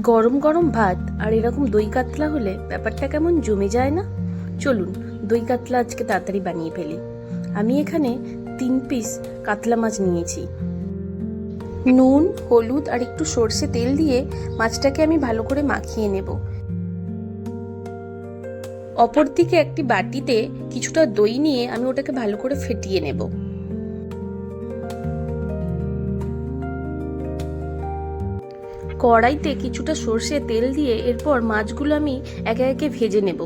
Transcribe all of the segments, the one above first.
গরম গরম ভাত আর এরকম দই কাতলা হলে ব্যাপারটা কেমন জমে যায় না? চলুন, দই কাতলা আজকে তাড়াতাড়ি বানিয়ে ফেলি। আমি এখানে তিন পিস কাতলা মাছ নিয়েছি। নুন, হলুদ আর একটু সর্ষে তেল দিয়ে মাছটাকে আমি ভালো করে মাখিয়ে নেব। অপরদিকে একটি বাটিতে কিছুটা দই নিয়ে আমি ওটাকে ভালো করে ফেটিয়ে নেব। কড়াইতে কিছুটা সর্ষে তেল দিয়ে এরপর মাছগুলো আমি একে একে ভেজে নেব।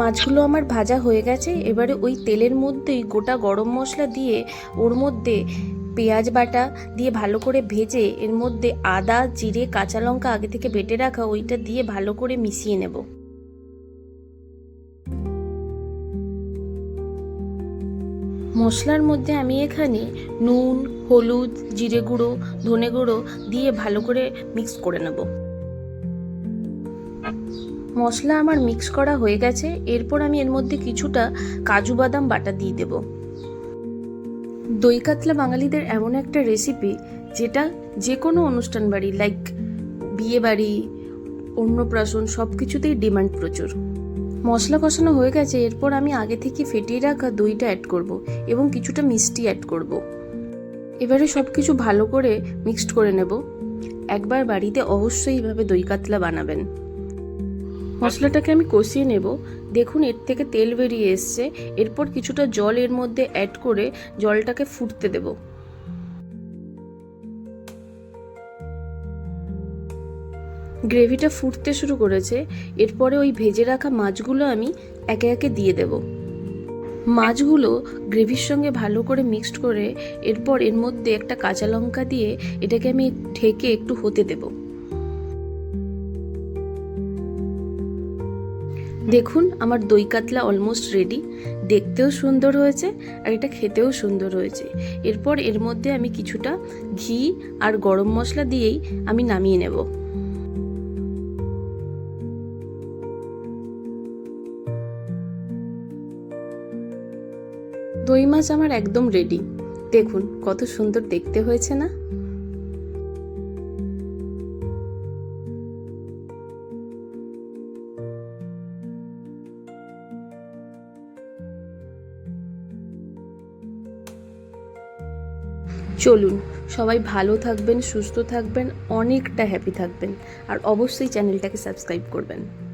মাছগুলো আমার ভাজা হয়ে গেছে। এবারে ওই তেলের মধ্যেই গোটা গরম মশলা দিয়ে ওর মধ্যে পেঁয়াজ বাটা দিয়ে ভালো করে ভেজে এর মধ্যে আদা, জিরে, কাঁচা লঙ্কা আগে থেকে বেটে রাখা ওইটা দিয়ে ভালো করে মিশিয়ে নেব। মশলার মধ্যে আমি এখানে নুন, হলুদ, জিরে গুঁড়ো, ধনে গুঁড়ো দিয়ে ভালো করে মিক্স করে নেব। মশলা আমার মিক্স করা হয়ে গেছে, এরপর আমি এর মধ্যে কিছুটা কাজু বাদাম বাটা দিয়ে দেব। দই কাতলা বাঙালিদের এমন একটা রেসিপি যেটা যে কোনো অনুষ্ঠান বাড়ি লাইক বিয়ে বাড়ি, অন্নপ্রাশন সব কিছুতেই ডিমান্ড প্রচুর। মশলা কষানো হয়ে গেছে, এরপর আমি আগে থেকে ফেটিয়ে রাখা দইটা অ্যাড করব এবং কিছুটা মিষ্টি অ্যাড করব। এবারে সব কিছু ভালো করে মিক্সড করে নেব। একবার বাড়িতে অবশ্যই এইভাবে দই কাতলা বানাবেন। মশলাটাকে আমি কষিয়ে নেব। দেখুন, এর থেকে তেল বেরিয়ে এসছে। এরপর কিছুটা জল এর মধ্যে অ্যাড করে জলটাকে ফুটতে দেব। গ্রেভিটা ফুটতে শুরু করেছে, এরপরে ওই ভেজে রাখা মাছগুলো আমি একে একে দিয়ে দেব। মাছগুলো গ্রেভির সঙ্গে ভালো করে মিক্সড করে এরপর এর মধ্যে একটা কাঁচা লঙ্কা দিয়ে এটাকে আমি ঢেকে একটু হতে দেবো। দেখুন, আমার দই কাতলা অলমোস্ট রেডি দেখতেও সুন্দর হয়েছে আর এটা খেতেও সুন্দর হয়েছে। এরপর এর মধ্যে আমি কিছুটা ঘি আর গরম মশলা দিয়েই আমি নামিয়ে নেব। দই মাছ আমার একদম রেডি দেখুন, কত সুন্দর দেখতে হয়েছে না? চলুন, সবাই ভালো থাকবেন, সুস্থ থাকবেন, অনেকটা হ্যাপি থাকবেন। আর অবশ্যই চ্যানেলটাকে সাবস্ক্রাইব করবেন।